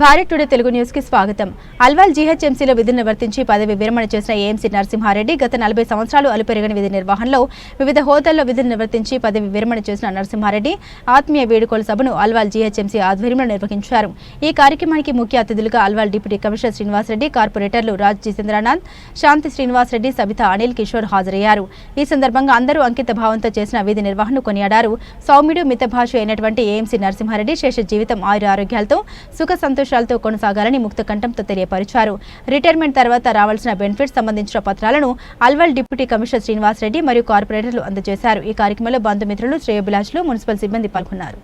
Bharat today Telugu న్యూస్కి స్వాగతం. అల్వాల్ జీహెచ్ఎంసీలో విధులు నిర్వర్తించి పదవి విరమణ చేసిన ఏఎంసీ నరసింహారెడ్డి గత నలభై సంవత్సరాలు అలుపెరగని విధి నిర్వహణలో వివిధ హోదాల్లో విధులు నిర్వర్తించి పదవి విరమణ చేసిన నరసింహారెడ్డి ఆత్మీయ వేడుకల సభను అల్వాల్ జీహెచ్ఎంసీ ఆధ్వర్యంలో నిర్వహించారు. ఈ కార్యక్రమానికి ముఖ్య అతిథులుగా అల్వాల్ డిప్యూటీ కమిషనర్ శ్రీనివాసరెడ్డి కార్పొరేటర్లు రాజ్ జితేంద్రనాథ్ శాంతి శ్రీనివాసరెడ్డి సబిత అనిల్ కిషోర్ హాజరయ్యారు. ఈ సందర్భంగా అందరూ అంకిత భావంతో చేసిన విధి నిర్వహణను కొనియాడారు. సౌమ్యుడు మితభాష అయినటువంటి ఏఎంసీ నరసింహారెడ్డి శేష జీవితం ఆయుర ఆరోగ్యాలతో సుఖ సంతోషాలతో కొనసాగాలని ముక్త కంఠంతో తెలియపరిచారు. రిటైర్మెంట్ తర్వాత రావాల్సిన బెనిఫిట్స్ సంబంధించిన పత్రాలను అల్వాల్ డిప్యూటీ కమిషనర్ శ్రీనివాసరెడ్డి మరియు కార్పొరేటర్లు అందజేశారు. ఈ కార్యక్రమంలో బంధుమిత్రులు శ్రేయభిలాషులు మున్సిపల్ సిబ్బంది పాల్గొన్నారు.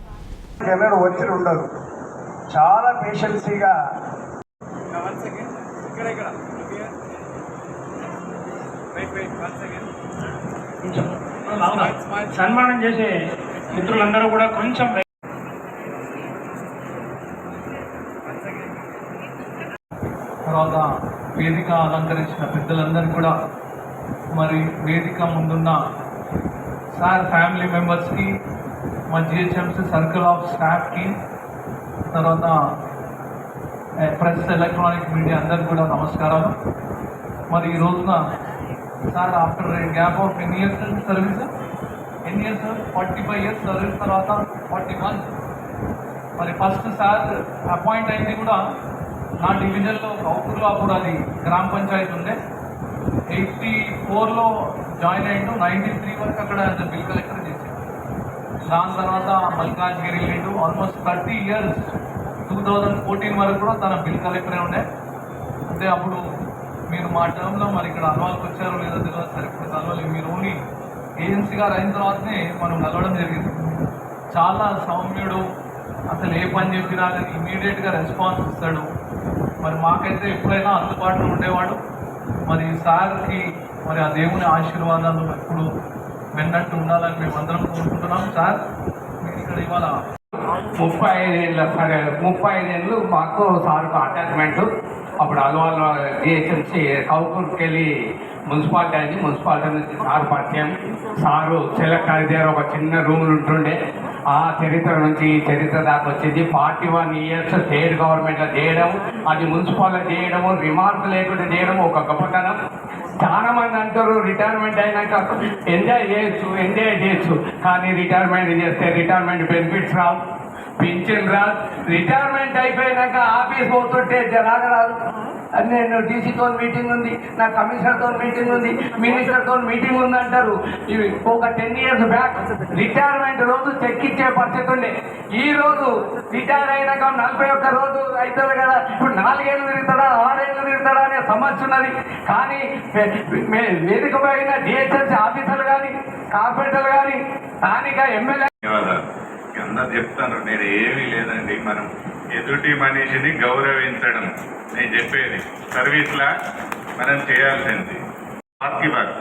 చాలా పేషెన్సీగా సన్మానం చేసే మిత్రులందరూ కూడా కొంచెం తర్వాత వేదిక అలంకరించిన పెద్దలందరూ కూడా మరి వేదిక ముందున్న సార్ ఫ్యామిలీ మెంబర్స్కి మా జిహెచ్ఎంసీ సర్కిల్ ఆఫ్ స్టాఫ్కి తర్వాత ప్రెస్ ఎలక్ట్రానిక్ మీడియా అందరికి కూడా నమస్కారం. మరి ఈ రోజున సార్ ఆఫ్టర్ గ్యాప్ ఆఫ్ ఎన్ని ఇయర్స్ సర్వీస్? ఎన్ని years? Forty five years service తర్వాత ఫార్టీ వన్ మరి ఫస్ట్ సార్ అపాయింట్ అయింది కూడా నా డివిజన్లో కౌకూరులో అప్పుడు అది గ్రామ పంచాయతీ ఉండే. ఎయిటీ ఫోర్లో జాయిన్ అయ్యిండు. నైంటీ త్రీ వరకు అక్కడ బిల్ కలెక్టర్ చేశాడు దాని తర్వాత మల్కాజ్గిరి వెళ్ళిండు almost thirty years two thousand fourteen వరకు కూడా తన బిల్ కలెక్టరే ఉండే. అంటే అప్పుడు మీరు మా టర్మ్లో మరి ఇక్కడ అల్వాల్కి వచ్చారో లేదో తెలియదు సరే ఇప్పుడు కలవాలి మీరు ఓన్లీ ఏజెన్సీ గారు అయిన తర్వాతనే మనం కలవడం జరిగింది. చాలా సౌమ్యుడు అసలు ఏ పని చెప్పినా కానీ ఇమీడియట్గా రెస్పాన్స్ ఇస్తాడు. మరి మాకైతే ఎప్పుడైనా అందుబాటులో ఉండేవాడు. మరి సార్కి మరి ఆ దేవుని ఆశీర్వాదాలు ఎప్పుడు విన్నట్టు ఉండాలని మేము అందరం కోరుకుంటున్నాం. సార్ మీరు ఇక్కడ ఇవాళ ముప్పై ఐదేళ్ళ సరే ముప్పై ఐదేళ్ళు మాకు సార్కు అటాచ్మెంట్ అప్పుడు అలవాళ్ళ జిహెచ్ఎంసీ కౌకూర్కి వెళ్ళి మున్సిపాలిటీ అయింది మున్సిపాలిటీ నుంచి సార్ పరిచయం. సారు సెలెక్టర్ దగ్గర ఒక చిన్న రూములు ఉంటుండే. ఆ చరిత్ర నుంచి ఈ చరిత్ర దాకా వచ్చింది. ఫార్టీ వన్ ఇయర్స్ స్టేట్ గవర్నమెంట్లో చేయడం అది మున్సిపాలిటీ చేయడము రిమార్క్ లేకుండా చేయడం ఒక గొప్పతనం. చాలా మంది అంటారు రిటైర్మెంట్ అయినాక ఎంజాయ్ చేయొచ్చు ఎంజాయ్ చేయొచ్చు. కానీ రిటైర్మెంట్ చేస్తే రిటైర్మెంట్ బెనిఫిట్స్ రావు. పింఛన్ రాదు. రిటైర్మెంట్ అయిపోయినాక ఆఫీస్ పోతుంటే జనాలు రాదు నేను డీసీతో మీటింగ్ ఉంది నా కమిషనర్తో మీటింగ్ ఉంది మినిస్టర్తో మీటింగ్ ఉంది అంటారు ఇవి ఒక టెన్ ఇయర్స్ బ్యాక్ రిటైర్మెంట్ రోజు చెక్ ఇచ్చే పరిస్థితి ఉండే. ఈ రోజు రిటైర్ అయినాక నలభై ఒక్క రోజు అవుతుంది కదా. ఇప్పుడు నాలుగేళ్ళు తిరుగుతాడా ఆరేళ్ళు తిరుగుతాడా అనే సమస్య ఉన్నది. కానీ వేదిక పోయిన డిహెచ్ఎస్ ఆఫీసర్లు కానీ కార్పొరేటర్లు కానీ స్థానిక ఎమ్మెల్యే అందరు చెప్తాను నేను ఏమీ లేదండి. మనం ఎదుటి మనిషిని గౌరవించడం. నేను చెప్పేది సర్వీస్లా మనం చేయాల్సింది. బాకీ వర్క్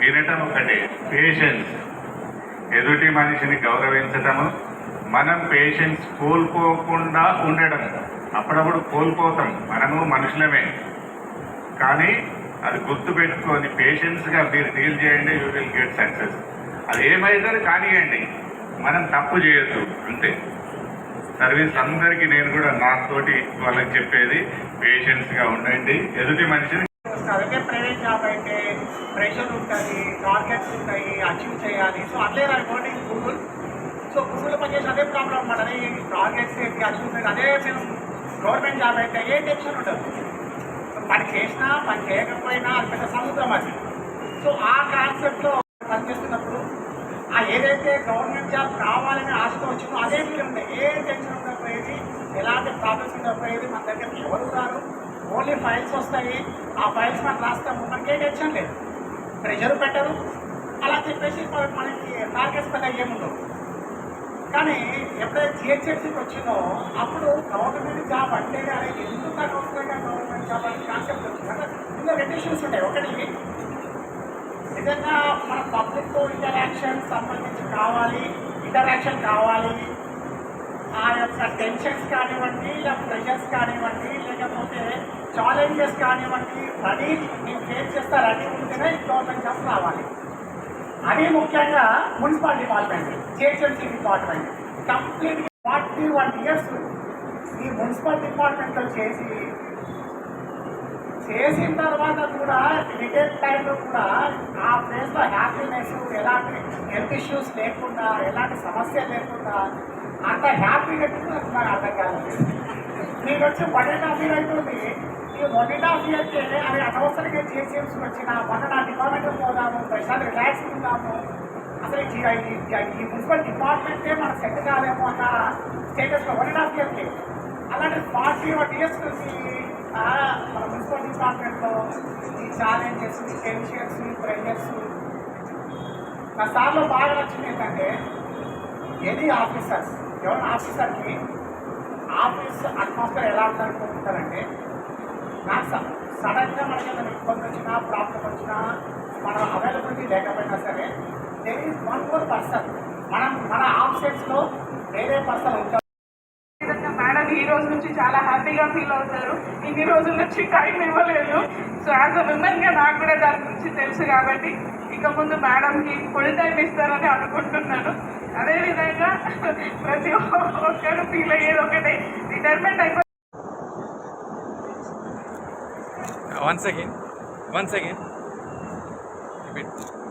వినటం ఒకటే పేషెన్స్ ఎదుటి మనిషిని గౌరవించటము మనం పేషెన్స్ కోల్పోకుండా ఉండడం అప్పుడప్పుడు కోల్పోతాం మనము మనుషులమే. కానీ అది గుర్తు పెట్టుకొని పేషెన్స్గా మీరు డీల్ చేయండి యూ విల్ గెట్ సక్సెస్ అది ఏమైతే కానివ్వండి మనం తప్పు చేయొద్దు అంతే. సర్వీస్ అందరికీ నేను కూడా నాతోటి వాళ్ళకి చెప్పేది పేషెంట్స్గా ఉండండి. ఎదుటి మనిషిని అదే ప్రైవేట్ జాబ్ అయితే ప్రెషర్ ఉంటుంది టార్గెట్స్ ఉంటాయి అచీవ్ చేయాలి. సో అట్లే రిపోర్టింగ్ గూగుల్ సో గూగుల్ పనిచేసి అదే ప్రాబ్లం అనమాట అదే టార్గెట్స్ అచీవ్మెంట్ అదే మేము గవర్నమెంట్ జాబ్ అయితే ఏ టెన్షన్ ఉండదు. పని చేసినా పని చేయకపోయినా అది పెద్ద సముద్రం అది. సో ఆ కాన్సెప్ట్లో పనిచేస్తున్నప్పుడు ఆ ఏదైతే గవర్నమెంట్ జాబ్ కావాలి వచ్చిందో అదే ఫీల్ ఉండే ఏ టెన్షన్ ఉండకపోయేది ఎలాంటి ప్రాబ్లమ్స్ ఉండకపోయేది మన దగ్గరికి ఎవరు రారు ఓన్లీ ఫైల్స్ వస్తాయి. ఆ ఫైల్స్ మనం రాస్తాము మనకే టెన్షన్ లేదు. ప్రెషర్ పెట్టరు. అలా చెప్పేసి మనకి టార్గెట్స్ పెద్ద ఏముండవు కానీ ఎప్పుడైతే జిహెచ్ఎఫ్సీకి వచ్చిందో అప్పుడు గవర్నమెంట్ జాబ్ అంటే అరే ఎందుకు అనవసరంగా గవర్నమెంట్ జాబ్ అనే కాన్సెప్ట్ వచ్చింది. అంటే ఇందులో రెండు ఇష్యూస్ ఉంటాయి. ఒకటి నిజంగా మన పబ్లిక్తో ఇంటరాక్షన్ సంబంధించి కావాలి. ఇంటరాక్షన్ కావాలి. ఆ యొక్క టెన్షన్స్ కానివ్వండి లేదా ప్రెషర్స్ కానివ్వండి లేకపోతే ఛాలెంజెస్ కానివ్వండి అది నేను ఫేస్ చేస్తారు అది ఉంటేనే గవర్నమెంట్ జాబ్ రావాలి. అది ముఖ్యంగా మున్సిపల్ డిపార్ట్మెంట్ జిహెచ్ఎంసీ డిపార్ట్మెంట్ కంప్లీట్గా ఫార్టీ వన్ ఇయర్స్ ఈ మున్సిపల్ డిపార్ట్మెంట్లో చేసి చేసిన తర్వాత కూడా రిటైర్ టైంలో కూడా ఆ ప్లేస్లో హ్యాపీనెస్ ఎలాంటి హెల్త్ ఇష్యూస్ లేకుండా ఎలాంటి సమస్య లేకుండా అంత హ్యాపీగా నాకు అర్థం కాలేదు మీకు వచ్చి వన్ అండ్ హాఫ్ ఇయర్ అవుతుంది ఈ వన్ అండ్ హాఫ్ ఇయర్కి అది అనవసరంగా చేసేసి వచ్చిన మొన్న నా డిపార్ట్మెంట్ పోదాము ప్రశాంత్ రిలాక్స్ ఉందాము అసలు ఈ- మున్సిపల్ డిపార్ట్మెంటే మనకు సెట్ కాలేమో అన్న స్టేటస్లో వన్ అండ్ హాఫ్ ఇయర్కి అలాంటి ఫార్టీ వన్ ఇయర్స్ నుంచి మన మున్సిపల్ డిపార్ట్మెంట్లో ఈ ఛాలెంజెస్ టెన్షన్స్ ప్రెషర్స్ నా సార్లో బాగా నచ్చింది ఏంటంటే ఎనీ ఆఫీసర్స్? ఎవరైనా ఆఫీసర్కి ఆఫీస్ అట్మాస్ఫియర్ ఎలా ఉందనుకుంటారంటే నాకు సడన్గా మనకి ఏదైనా ఇబ్బంది వచ్చినా ప్రాబ్లం వచ్చినా మన అవైలబిలిటీ లేకపోయినా సరే there is one more person మనం మన ఆఫీసెస్లో వేరే పర్సన్ ఉంటారు గురించి చాలా హ్యాపీగా ఫీల్ అవుతారు. ఇన్ని రోజుల నుంచి టైం ఇవ్వలేదు. సో యాజ్ అ విమెన్గా నాకు కూడా దాని గురించి తెలుసు కాబట్టి ఇక ముందు మేడంకి ఫుల్ టైం ఇస్తారని అనుకుంటున్నాను. అదేవిధంగా ప్రతి ఒక్కరు ఫీల్ అయ్యేది ఒకటే. రిటైర్మెంట్ అయిపోయి once again once again repeat.